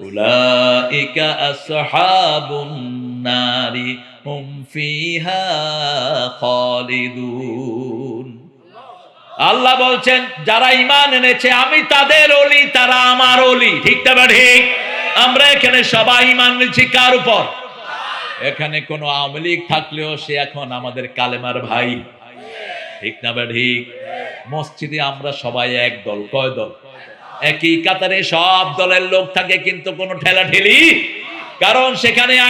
উলাইকা আসহাবুন নারি হুম ফিহা আল্লাহ বলছেন, যারা ইমান এনেছে, আমি তাদের অলি, তারা আমার অলি। ঠিক তা ঠিক। আমরা এখানে সবাই ইমান এনেছি কার উপর? এখানে কোনো আওয়ামী লীগ থাকলেও সে এখন আমাদের কালেমার ভাই। ঠিক না ঠিক। মসজিদে আমরা সবাই এক দল। কয় দল? একই কাতারে সব দলের লোক থাকে কিন্তু কোনো ঠেলা ঠেলি কারণ সেখানে